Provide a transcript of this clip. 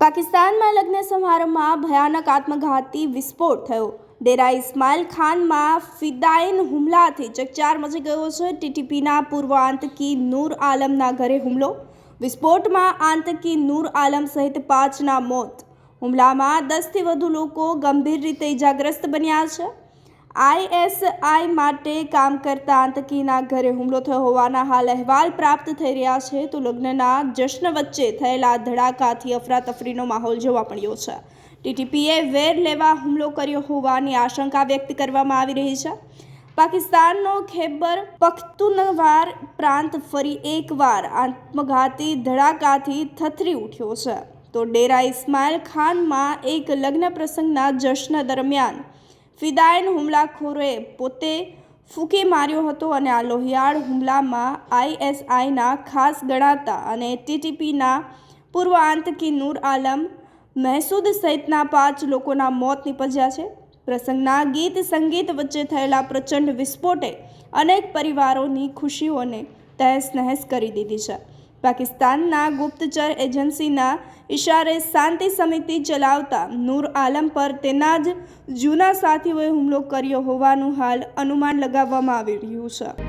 પાકિસ્તાનમાં લગ્ન સમારંભમાં ભયાનક આત્મઘાતી વિસ્ફોટ થયો. ડેરા ઇસ્માઇલ ખાનમાં ફિદાઇન હુમલાથી ચકચાર મચી ગયો છે. ટીટીપીના પૂર્વ આંતકી નૂર આલમના ઘરે હુમલો. વિસ્ફોટમાં આંતકી નૂર આલમ સહિત પાંચના મોત. હુમલામાં દસથી વધુ લોકો ગંભીર રીતે ઇજાગ્રસ્ત બન્યા છે. આઈએસઆઈ માટે કામ કરતા આતંકીના ઘરે હુમલો થયો હોવાના હાલ અહેવાલ પ્રાપ્ત થઈ રહ્યા છે. તો લગ્નના જશ્ન વચ્ચે થયેલા ધડાકાથી અફરાતફરીનો માહોલ જોવા મળ્યો છે. ટીટીપીએ વેર લેવા હુમલો કર્યો હોવાની આશંકા વ્યક્ત કરવામાં આવી રહી છે. પાકિસ્તાનનો ખેબર પખ્તુનવાર પ્રાંત ફરી એકવાર આત્મઘાતી ધડાકાથી થથરી ઉઠ્યો છે. તો ડેરા ઇસ્માઇલ ખાનમાં એક લગ્ન પ્રસંગના જશ્ન દરમિયાન ફિદાઇન હુમલાખોરોએ પોતે ફૂંકી માર્યો હતો અને આ લોહિયાળ હુમલામાં આઈએસઆઈના ખાસ ગણાતા અને ટીટીપીના પૂર્વ આંતકી નૂર આલમ મહેસૂદ સહિતના પાંચ લોકોના મોત નીપજ્યા છે. પ્રસંગના ગીત સંગીત વચ્ચે થયેલા પ્રચંડ વિસ્ફોટે અનેક પરિવારોની ખુશીઓને તહેસ નહેસ કરી દીધી છે. પાકિસ્તાનના ગુપ્તચર એજન્સીના ઇશારે શાંતિ સમિતિ ચલાવતા નૂર આલમ પર તેના જ જૂના સાથીઓએ હુમલો કર્યો હોવાનું હાલ અનુમાન લગાવવામાં આવી રહ્યું છે.